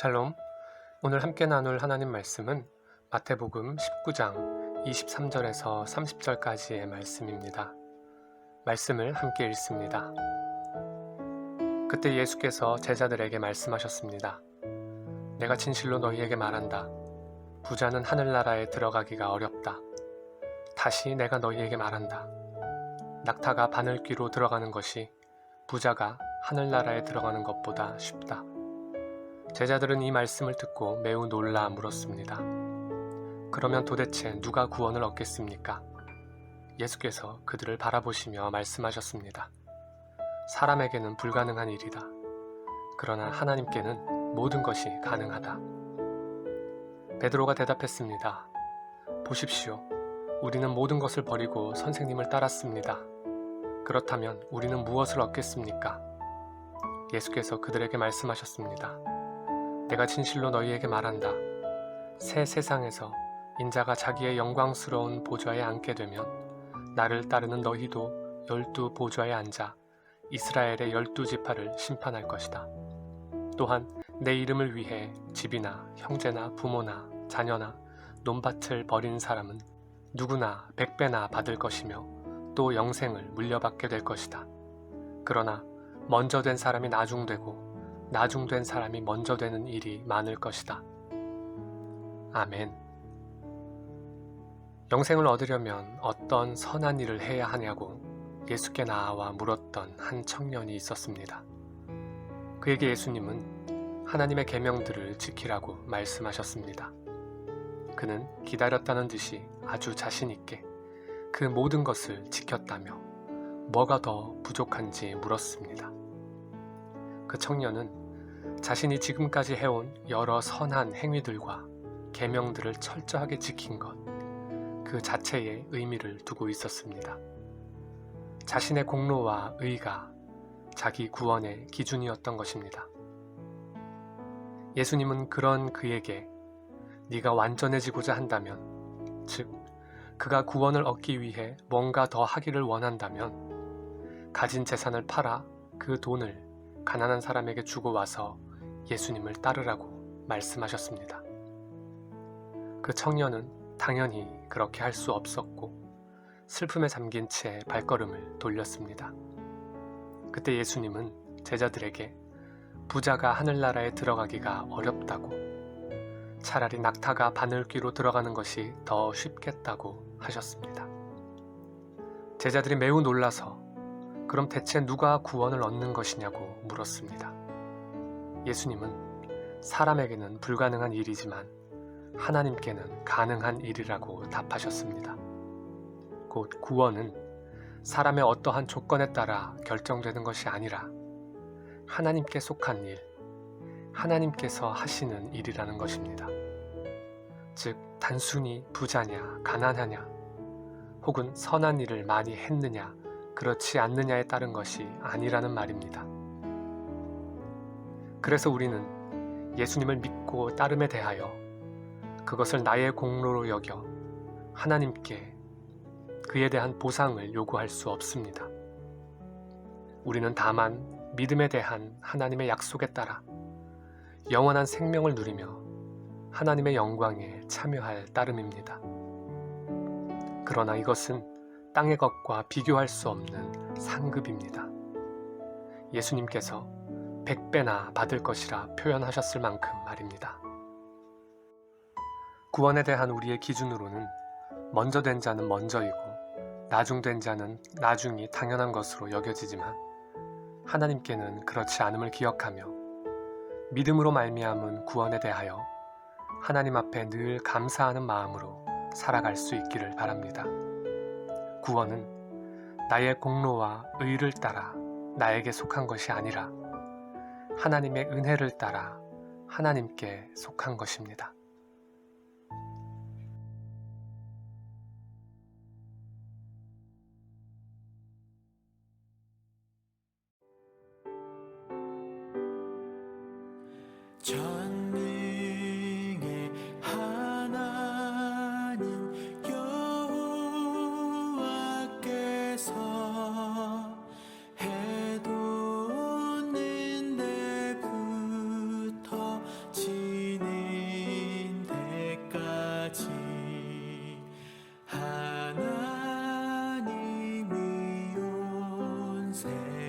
샬롬. 오늘 함께 나눌 하나님 말씀은 마태복음 19장 23절에서 30절까지의 말씀입니다. 말씀을 함께 읽습니다. 그때 예수께서 제자들에게 말씀하셨습니다. 내가 진실로 너희에게 말한다. 부자는 하늘나라에 들어가기가 어렵다. 다시 내가 너희에게 말한다. 낙타가 바늘귀로 들어가는 것이 부자가 하늘나라에 들어가는 것보다 쉽다. 제자들은 이 말씀을 듣고 매우 놀라 물었습니다. 그러면 도대체 누가 구원을 얻겠습니까? 예수께서 그들을 바라보시며 말씀하셨습니다. 사람에게는 불가능한 일이다. 그러나 하나님께는 모든 것이 가능하다. 베드로가 대답했습니다. 보십시오. 우리는 모든 것을 버리고 선생님을 따랐습니다. 그렇다면 우리는 무엇을 얻겠습니까? 예수께서 그들에게 말씀하셨습니다. 내가 진실로 너희에게 말한다. 새 세상에서 인자가 자기의 영광스러운 보좌에 앉게 되면 나를 따르는 너희도 열두 보좌에 앉아 이스라엘의 열두 지파를 심판할 것이다. 또한 내 이름을 위해 집이나 형제나 부모나 자녀나 논밭을 버린 사람은 누구나 백배나 받을 것이며 또 영생을 물려받게 될 것이다. 그러나 먼저 된 사람이 나중되고 나중된 사람이 먼저 되는 일이 많을 것이다. 아멘. 영생을 얻으려면 어떤 선한 일을 해야 하냐고 예수께 나와 물었던 한 청년이 있었습니다. 그에게 예수님은 하나님의 계명들을 지키라고 말씀하셨습니다. 그는 기다렸다는 듯이 아주 자신 있게 그 모든 것을 지켰다며 뭐가 더 부족한지 물었습니다. 그 청년은 자신이 지금까지 해온 여러 선한 행위들과 계명들을 철저하게 지킨 것, 그 자체에 의미를 두고 있었습니다. 자신의 공로와 의가 자기 구원의 기준이었던 것입니다. 예수님은 그런 그에게 네가 완전해지고자 한다면, 즉 그가 구원을 얻기 위해 뭔가 더 하기를 원한다면 가진 재산을 팔아 그 돈을 가난한 사람에게 주고 와서 예수님을 따르라고 말씀하셨습니다. 그 청년은 당연히 그렇게 할 수 없었고 슬픔에 잠긴 채 발걸음을 돌렸습니다. 그때 예수님은 제자들에게 부자가 하늘나라에 들어가기가 어렵다고 차라리 낙타가 바늘귀로 들어가는 것이 더 쉽겠다고 하셨습니다. 제자들이 매우 놀라서 그럼 대체 누가 구원을 얻는 것이냐고 물었습니다. 예수님은 사람에게는 불가능한 일이지만 하나님께는 가능한 일이라고 답하셨습니다. 곧 구원은 사람의 어떠한 조건에 따라 결정되는 것이 아니라 하나님께 속한 일, 하나님께서 하시는 일이라는 것입니다. 즉, 단순히 부자냐, 가난하냐, 혹은 선한 일을 많이 했느냐, 그렇지 않느냐에 따른 것이 아니라는 말입니다. 그래서 우리는 예수님을 믿고 따름에 대하여 그것을 나의 공로로 여겨 하나님께 그에 대한 보상을 요구할 수 없습니다. 우리는 다만 믿음에 대한 하나님의 약속에 따라 영원한 생명을 누리며 하나님의 영광에 참여할 따름입니다. 그러나 이것은 땅의 것과 비교할 수 없는 상급입니다. 예수님께서 백배나 받을 것이라 표현하셨을 만큼 말입니다. 구원에 대한 우리의 기준으로는 먼저 된 자는 먼저이고 나중된 자는 나중이 당연한 것으로 여겨지지만 하나님께는 그렇지 않음을 기억하며 믿음으로 말미암은 구원에 대하여 하나님 앞에 늘 감사하는 마음으로 살아갈 수 있기를 바랍니다. 구원은 나의 공로와 의를 따라 나에게 속한 것이 아니라 하나님의 은혜를 따라 하나님께 속한 것입니다. 전능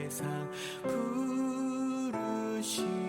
항상 부르시며